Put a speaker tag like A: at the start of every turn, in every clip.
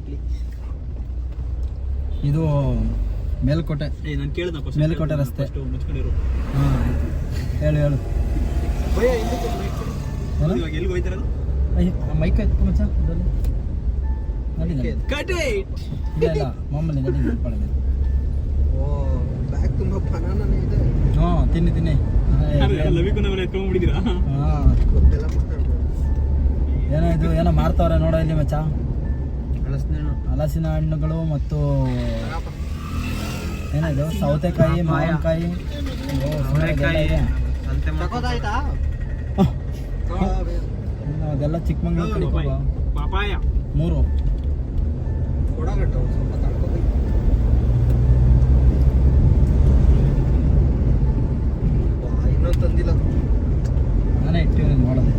A: Exactly
B: ಇದು ಮೇಲ್ಕೋಟೆ.
A: ನಾನು ಕೇಳಿದ
B: ಮೇಲ್ಕೋಟೆ ರಸ್ತೆ.
A: ಮುಚ್ಕೊಂಡಿರು.
B: ಹಾಂ ಹೇಳು ಹೇಳು?
A: ಇವಾಗ ಎಲ್ಲಿಗೆ
B: ಮೈಕ್ ಎತ್ಕೊ ಮಚ್ಚ ಇಲ್ಲ ಮಾಮೂಲಿ ನಡಿ ನಿಂತ್ಕೊಳ್ಳೋದು.
C: ಓ ಬ್ಯಾಗ್ ತುಂಬ ಬನಾನನೇ ಇದೆ.
B: ಹ್ಞೂ ತಿನ್ನಿ ತಿನ್ನಿ.
A: ಲವಿಕು ನಾವೆಲ್ಲ ಎತ್ಕೊಂಡ್ಬಿಟ್ಟಿದ್ದೀರಾ
B: ಹಾಂ. ಏನೋ ಇದು ಏನೋ ಮಾರ್ತಾವ್ರೆ ನೋಡೋ ಇಲ್ಲಿ ಮಚ್ಚ. ಹಲಸಿನ ಹಣ್ಣುಗಳು ಮತ್ತು ಏನದು? ಸೌತೆಕಾಯಿ ಮಾವಿನಕಾಯಿ ಅದೆಲ್ಲ ಚಿಕ್ಕಮಂಗ್ಳೂರು ಕಡೆ ಮೂರು. ನಾನೇ ಇಟ್ಟಿವಿ ನೋಡೋದು.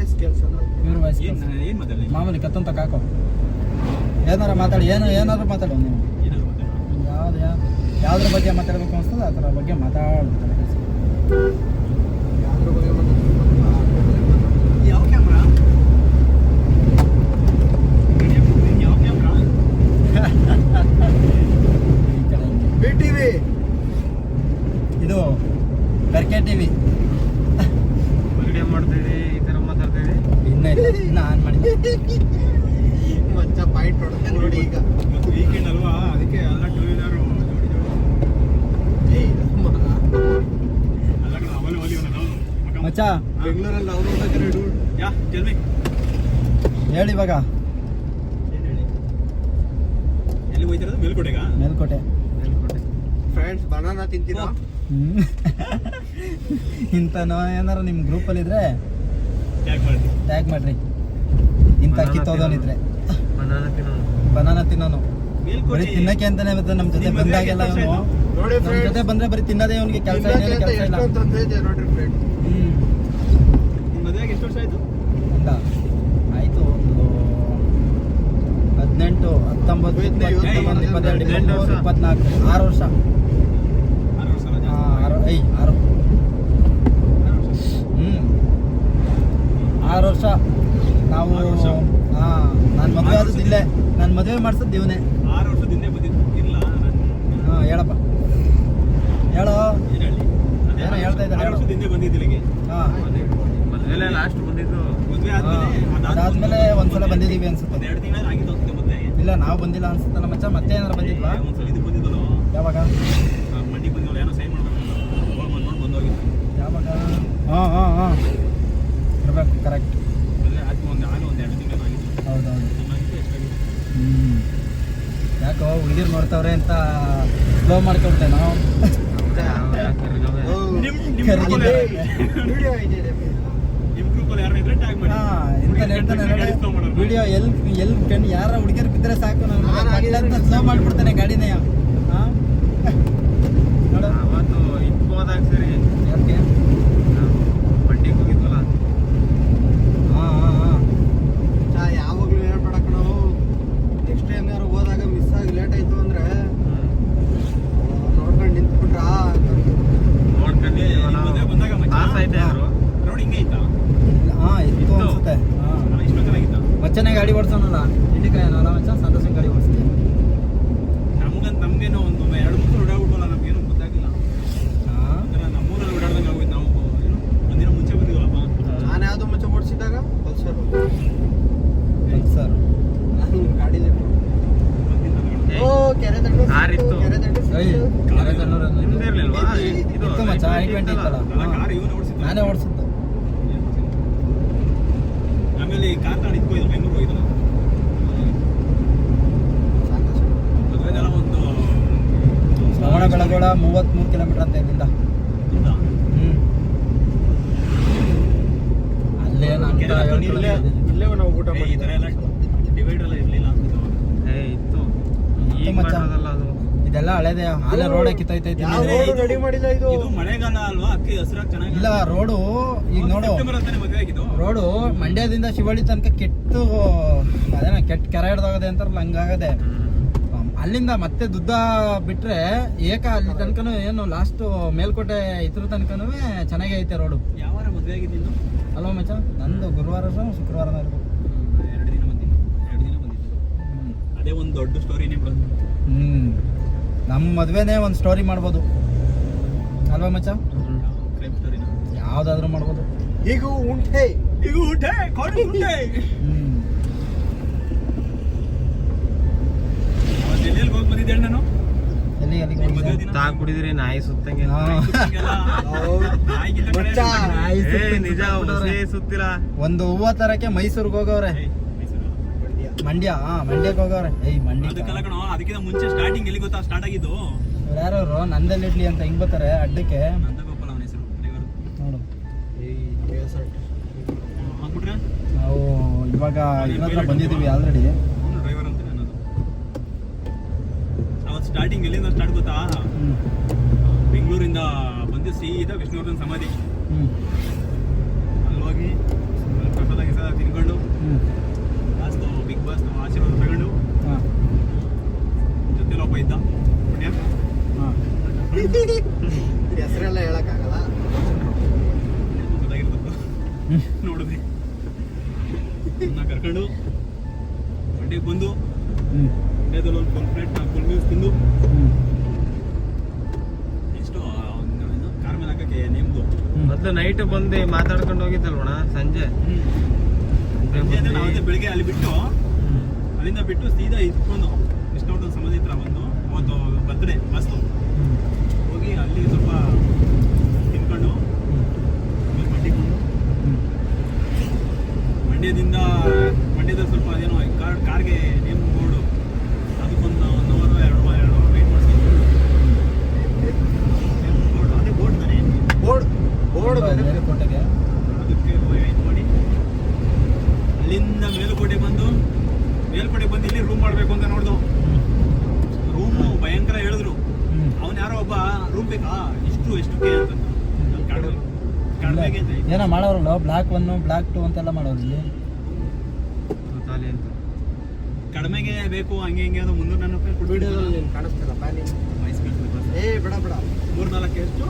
C: ವಾಯ್ಸ್
B: ಪ್ಯೂರ್ ವಾಯ್ಸ್
A: ಏನು ಮಾತಾಡಲಿ?
B: ಮಾಮೂಲಿ ಕತ್ತಂತ ಕಾಕೋ. ಏನಾರ ಮಾತಾಡಿ ಏನು ಏನಾದ್ರು ಮಾತಾಡು ನೀವು
A: ಯಾವ್ದು.
B: ಯಾವ್ದು ಯಾವ್ದ್ರ ಬಗ್ಗೆ ಮಾತಾಡಬೇಕು ಅನ್ಸ್ತದೆ ಅದರ ಥರ ಬಗ್ಗೆ ಮಾತಾಡ್ತಾರೆ.
C: ಯಾವ್ದ್ರ ಬಗ್ಗೆ ಮಾತಾಡ್ಬೇಕು
A: ಯಾವ ಕ್ಯಾಮ್ರಾ ಯಾವ ಕ್ಯಾಮ್ರಾ
B: ಈ ಕಡೆ ಹಿಂಗೆ.
C: ಬಿ ಟಿವಿ
B: ಇದು ಬೆರ್ಕೆ ಟಿವಿ
C: ವಿಡಿಯೋ ಮಾಡ್ತೀವಿ ಈ ಥರ ಮಾತಾಡ್ತೀವಿ
B: ಇನ್ನೂ ಇಲ್ಲ ಇನ್ನು ಆನ್ ಮಾಡಿ
C: ಮಚ್ಚ ಪಾಯಿಂಟ್ ಹೊಡೆದ ನೋಡಿ ಈಗ.
A: ವೀಕೆಂಡ್ ಅಲ್ವಾ? ಅದಕ್ಕೆ ಎಲ್ಲ ಟೂ ವೀಲರ್
B: ಮಚ್ಚ.
C: ಬೆಂಗಳೂರಲ್ಲಿ ಅವ್ರು ನೋಡಿದ್ರೆ ಡೂಡ್
A: ಯಾ me.
B: ಹೇಳಿ ಇವಾಗ.
A: ಏನ್ ಹೇಳಿ? ಎಲ್ಲಿ ಹೋಯ್ತಿರೋದು? ಮೇಲ್ಕೋಟೆಗಾ?
B: ಮೇಲ್ಕೋಟೆ.
C: ಫ್ರೆಂಡ್ಸ್ ಬನಾನಾ ತಿಂತೀರಾ?
B: ಇಂಥ ಇಂಥ ಏನಾರ ನಿಮ್ಮ ಗ್ರೂಪಲ್ಲಿ ಇದ್ರೆ
A: ಟ್ಯಾಗ್ ಮಾಡಿ
B: ಟ್ಯಾಗ್ ಮಾಡ್ರಿ. ಇಂಥ
C: ಅಕ್ಕಿ
B: ತೋದೋನಿದ್ರೆ
C: ಬನಾನಾ ತಿನ್ನೋನು.
B: ಬರೀ ತಿನ್ನಕ್ಕೆ ಅಂತಾನೆ ಮತ್ತೆ ನಮ್ಮ ಜೊತೆ. ಬಂದಾಗೆಲ್ಲ ಇವನು ನಮ್ಮ ಜೊತೆ ಬಂದ್ರೆ ಬರೀ ತಿನ್ನೋದೇ ಅವನಿಗೆ ಕೆಲಸ ಇಲ್ಲ. ಹ್ಮ್.
A: ಆಯ್ತು?
B: ಒಂದು. ಹದಿನೆಂಟು ಹತ್ತೊಂಬತ್ತು ಇಪ್ಪತ್ತೆರಡು. ಇಪ್ಪತ್ನಾಲ್ಕು ಆರು ವರ್ಷ.
A: ಆರು
B: ಐ ಆರು.
A: ಆರು ವರ್ಷ.
B: ಹ್ಮ್. ಆರು ವರ್ಷ. ನಾವು
A: ಆರು ವರ್ಷ.
B: ಹಾಂ ನಾನು ಮದುವೆ ಆದದ್ದು ಇಲ್ಲೇ. ನಾನು ಮದುವೆ ಮಾಡಿಸೋದು ದೇವನೇ
A: ಆರು ವರ್ಷದ ಹಿಂದೆ ಬಂದಿದ್ದು. ಇಲ್ಲ
B: ಹಾಂ ಹೇಳಪ್ಪ. ಹೇಳೋ?
A: ಏನ್
B: ಹೇಳ್ತಾ ಇದ್ದಾರೆ,
A: ಆರು
B: ಹೇಳು.
A: ವರ್ಷದ ಹಿಂದೆ ಬಂದಿದ್ದು ಇಲ್ಲಿಗೆ.
B: ಹಾಂ.
C: ಮದ್ವೆಲೆ ಲಾಸ್ಟ್ ಬಂದಿದ್ದು.
A: ಮದುವೆ ಆದ್ಮೇಲೆ
B: ಅದಾದ್ಮೇಲೆ ಒಂದ್ಸಲ ಬಂದಿದ್ದೀವಿ ಅನ್ಸುತ್ತೆ.
A: ಎರಡು ತಿಂಗಳ ಆಗಿತ್ತು ಅನ್ಸುತ್ತೆ ಮತ್ತೆ.
B: ಇಲ್ಲ ನಾವು ಬಂದಿಲ್ಲ ಅನ್ಸುತ್ತಲ್ಲ ಮಚ್ಚ ಮತ್ತೆ ಏನಾರು ಬಂದಿದ್ವಾ?
A: ಒಂದ್ಸಲ ಇದು ಬಂದಿದ್ದಲ್ಲ?
B: ಯಾವಾಗ?
A: ಮಂಡಿ ಬಂದಿಲ್ಲ ಏನೋ ಸೈನ್ ಮಾಡ್ಬೇಕು ಹೋಗಿ ಬಂದ್ಕೊಂಡು ಬಂದೋಗಿತ್ತು
B: ಯಾವಾಗ? ಹಾಂ ಹಾಂ ಹಾಂ. ಇರ್ಬೇಕು ಕರೆಕ್ಟ್
A: ಮದುವೆ ಆದ್ಮೇಲೆ ಒಂದು ಆಗ ಒಂದು ಎರಡು ತಿಂಗಳು ಆಗಿತ್ತು
B: ಹೌದೌದು ಹ್ಞೂ ಯಾಕೋ ಹುಡುಗಿರು ನೋಡ್ತಾವ್ರೆ ಅಂತ ಸ್ಲೋ ಮಾಡ್ಕೊಂಡೆ ನಾವು.
C: ವಿಡಿಯೋ
B: ಎಲ್ ಎಲ್ಲಿ ಕಣ್ಣು ಯಾರ ಹುಡುಗಿರು ಬಿದ್ದರೆ ಸಾಕು ನಾನು. ಸ್ಲೋ ಮಾಡ್ಬಿಡ್ತಾನೆ ಗಾಡಿನೇ. ಹಾಂ?
C: ಅವತ್ತು ಇಟ್ಕೋ ಹೋದಾಗ ಸರಿ.
B: ಯಾಕೆ?
C: ಕೆರೆ ದಂಡು
D: ಕಾರಿತ್ತು
C: ಕೆರೆ
D: ಇರ್ಲಿಲ್ವಾ? ಇದು
A: ಓಡಿಸಿದ್ದು? ಆಮೇಲೆ ಈ ಕಾಂತಾಡ ಇದ್ಕೋ ಇದು ಬೆಂಗಳೂರು ಹೋಗಿದ್ದಲ್ಲ
B: ಒಂದು ಶ್ರವಣ ಬೆಳಗೋಳ ಮೂವತ್ಮೂರು
A: ಕಿಲೋಮೀಟರ್
B: ಅಂತ ಇದ್ದಿಲ್ಲ ಅಲ್ಲೇ ನಾನು
C: ಇಲ್ಲೇ ನಾವು ಊಟ
A: ಮಾಡಿ ಈ ಥರ ಎಲ್ಲ ಡಿವೈಡ್ ಎಲ್ಲ ಇರಲಿಲ್ಲ
D: ಈಗ
B: ಮಚ್ಚ.
D: ಮಾಡೋದಲ್ಲ ಅದು.
B: ಇದೆಲ್ಲ ಹಳೇದೆ. ಹಾಲೆ ರೋಡ್ ಕಿತ್ತೈತೈತಿ
A: ಇದು-
C: ರೆಡಿ ಮಾಡಿಲ್ಲ ಇದು?
A: ಇದು ಮಳೆಗಾಲ ಅಲ್ವಾ? ಅಕ್ಕಿ ಹಸಿರಾಗಿ ಚೆನ್ನಾಗಿ
B: ಇಲ್ಲ ರೋಡು ಈಗ ನೋಡು.
A: ಸೆಪ್ಟೆಂಬರ್ ಅಂತಾನೆ ಮದುವೆ ಆಗಿದ್ದು.
B: ರೋಡು ಮಂಡ್ಯದಿಂದ ಶಿವಳ್ಳಿ ತನಕ ಕೆಟ್ಟು ಅದೇನ ಕೆಟ್ಟ ಕೆರೆ ಹಿಡ್ದೋಗದೆ ಅಂತಾರಲ್ಲ ಹಂಗಾಗದೆ. ಅಲ್ಲಿಂದ ಮತ್ತೆ ದುದ್ದ ಬಿಟ್ರೆ ಏಕ ಅಲ್ಲಿ ತನಕನೂ ಏನು ಲಾಸ್ಟ್ ಮೇಲ್ಕೋಟೆ ಇದ್ರ ತನಕನೂ ಚೆನ್ನಾಗೇ ಐತೆ ರೋಡು.
A: ಯಾವ ಮದುವೆ ಆಗಿದ್ದು?
B: ಅಲ್ವಾ ಮಚ್ಚ ನಂದು ಗುರುವಾರ ಶುಕ್ರವಾರ ಇರ್ಬೇಕು.
A: ಅದೇ ಒಂದು ದೊಡ್ಡ ಸ್ಟೋರಿನೇ ಬಿಡೋದು.
B: ಹ್ಮ್. ನಮ್ಮ ಮದ್ವೆನೇ ಒಂದು ಸ್ಟೋರಿ ಮಾಡ್ಬೋದು. ಅಲ್ವಾ ಮಚ್ಚ?
A: ಕ್ರೈಮ್ ಸ್ಟೋರಿನ
B: ಯಾವ್ದಾದ್ರು ಮಾಡ್ಬೋದು.
C: ಈಗ ಉಂಟೆ.
A: ಈಗ ಉಂಟೆ ಕೊಡಿ ಉಂಟೆ.
B: ಹ್ಮ್.
A: ಅವತ್ತು ಎಲ್ಲೆಲ್ಲಿ ಹೋಗಿ ಬಂದಿದ್ದೆ ನಾನು?
B: ಎಲ್ಲಿ ಎಲ್ಲಿಗೆ?
A: ದಿನ?
D: ತಾ ಕುಡಿದ್ರಿ ನಾಯಿ ಸುತ್ತಂಗೆ.
B: ಹಾ.
C: ಮಚ್ಚ.
B: ನಾಯಿ ಸುತ್ತ
D: ನಿಜ ಸುತ್ತಿಲ್ಲ
B: ಒಂದು ಹೂವ ತರಕ್ಕೆ ಮೈಸೂರಿಗೆ ಹೋಗವ್ರೆ.
A: ಏಯ್.
B: ಮಂಡ್ಯ ಮಂಡ್ಯಕ್ಕೆ ಹೋಗವ್ರೆ ಏಯ್ ಮಂಡ್ಯ
A: ಅದಕ್ಕೆಲ್ಲ ಕಣೋ ಅದಕ್ಕಿಂತ ಮುಂಚೆ ಸ್ಟಾರ್ಟಿಂಗ್ ಎಲ್ಲಿ ಗೊತ್ತಾ? ಸ್ಟಾರ್ಟ್ ಆಗಿದ್ದು?
B: ಯಾರು ನಂದಲ್ಲಿ ಇಡ್ಲಿ ಅಂತ ಹಿಂಗ್ ಬರ್ತಾರೆ ಅಡ್ಡಕ್ಕೆ.
A: ನಂದಗೋಪಾಲ್ ಅವನ ಹೆಸರು ಡ್ರೈವರ್.
B: ನೋಡು.
A: ಹಾಕ್ಬಿಟ್ರೆ?
B: ನಾವು ಇವಾಗ ಇದ್ರ ಬಂದಿದ್ದೀವಿ ಆಲ್ರೆಡಿ
A: ಡ್ರೈವರ್ ಅಂತ ಅನ್ನೋದು. ಅವತ್ತು ಸ್ಟಾರ್ಟಿಂಗ್ ಎಲ್ಲಿಂದ ಸ್ಟಾರ್ಟ್ ಗೊತ್ತಾ?
B: ಹ್ಮ್.
A: ಬೆಂಗಳೂರಿಂದ ಬಂದು ಸೀದಾ ವಿಷ್ಣುವರ್ಧನ್ ಸಮಾಧಿ.
B: ಹ್ಮ್.
C: ಹೆಸರೆಲ್ಲ ಹೇಳಕ್ಕಾಗಲ್ಲ.
A: ನೋಡಿದ್ರಿ ಕರ್ಕೊಂಡು ಮಂಡ್ಯಕ್ಕೆ ಬಂದು ಮಂಡ್ಯದಲ್ಲಿ ಒಂದು ಫುಲ್ ಪ್ಲೇಟ್ ಫುಲ್ ಮೀಲ್ಸ್ ತಿಂದು ಎಷ್ಟು ಕಾರ್ ಮೇಲೆ ಹಾಕಕ್ಕೆ ನೇಮ್ದು.
D: ಮೊದ್ಲು ನೈಟ್ ಬಂದು ಮಾತಾಡ್ಕೊಂಡು ಹೋಗಿದ್ದಲ್ವಣ ಸಂಜೆ.
A: ಸಂಜೆ ಬೆಳಿಗ್ಗೆ ಅಲ್ಲಿ ಬಿಟ್ಟು ಅಲ್ಲಿಂದ ಬಿಟ್ಟು ಸೀದಾ ಇಟ್ಕೊಂಡು ವಿಷ್ಣುವರ್ಧನ್ ಸಮಾಧಿ ಹತ್ರ ಬಂದು ಅವತ್ತು ಬರ್ತ್ಡೇ ಮಸ್ತು
B: ಹ್ಮ್.
A: ಹೋಗಿ ಅಲ್ಲಿ ಸ್ವಲ್ಪ ತಿನ್ಕೊಂಡು
B: ಹ್ಮ್
A: ಆಮೇಲೆ ಮಟ್ಟಿಕೊಂಡು
B: ಹ್ಮ್
A: ಮಂಡ್ಯದಿಂದ ಮಂಡ್ಯದ ಸ್ವಲ್ಪ ಅದೇನೋ ಕಾರ್ ಕಾರ್ಗೆ ನೇಮ್ ಬೋರ್ಡು ಅದಕ್ಕೊಂದು ಒನ್ ಅವರ್ ಎರಡು ಎರಡು ಅವರ್ ವೆಯ್ಟ್ ಮಾಡಿಸ್ಕೊಂಡು ಬೋರ್ಡ್ ಅದೇ ಬೋರ್ಡ್ ತಾನೆ
C: ಬೋರ್ಡ್ ಬೋರ್ಡ್
B: ಮೇಲುಕೋಟೆಗೆ
A: ಅದಕ್ಕೆ ಇದು ಮಾಡಿ ಅಲ್ಲಿಂದ ಮೇಲುಕೋಟೆ ಬಂದು ಮೇಲುಕೋಟೆ ಬಂದು ಇಲ್ಲಿ ರೂಮ್ ಮಾಡಬೇಕು ಅಂತ ನೋಡ್ದು ರೂಮು ಭಯಂಕರ ಹೇಳಿದ್ರು
B: ಹ್ಮ್
A: ಅವನ್ ಯಾರೋ ಒಬ್ಬ ರೂಮ್ ಬೇಕಾ ಇಷ್ಟು ಎಷ್ಟು ಕೆ ಅಂತ ನಾನ್ ಕಡಿಮೆ ಕಡಿಮೆಗೆ ಅಂತ ಇದ್ದೆ.
B: ಏನೋ ಮಾಡೋರಲ್ಲ ಬ್ಲಾಕ್ ಒನ್ ಬ್ಲಾಕ್ ಟು ಅಂತೆಲ್ಲ ಮಾಡೋರು ಇಲ್ಲಿ.
A: ಕಡಿಮೆಗೆ ಬೇಕು ಹಂಗೆ ಹಿಂಗೆ ಅದು ಮುನ್ನೂರ ನಾನ್ನೂರು ರೂಪಾಯಿ
C: ನೀನು ಕಾಣಿಸ್ತಿಲ್ಲ ಪ್ಯಾನಿಂಗ್
A: ಮೈಸೂರು
C: ಏ ಬೇಡ ಬೇಡ.
A: ಮೂರ್ನಾಲ್ಕು ಎಷ್ಟು?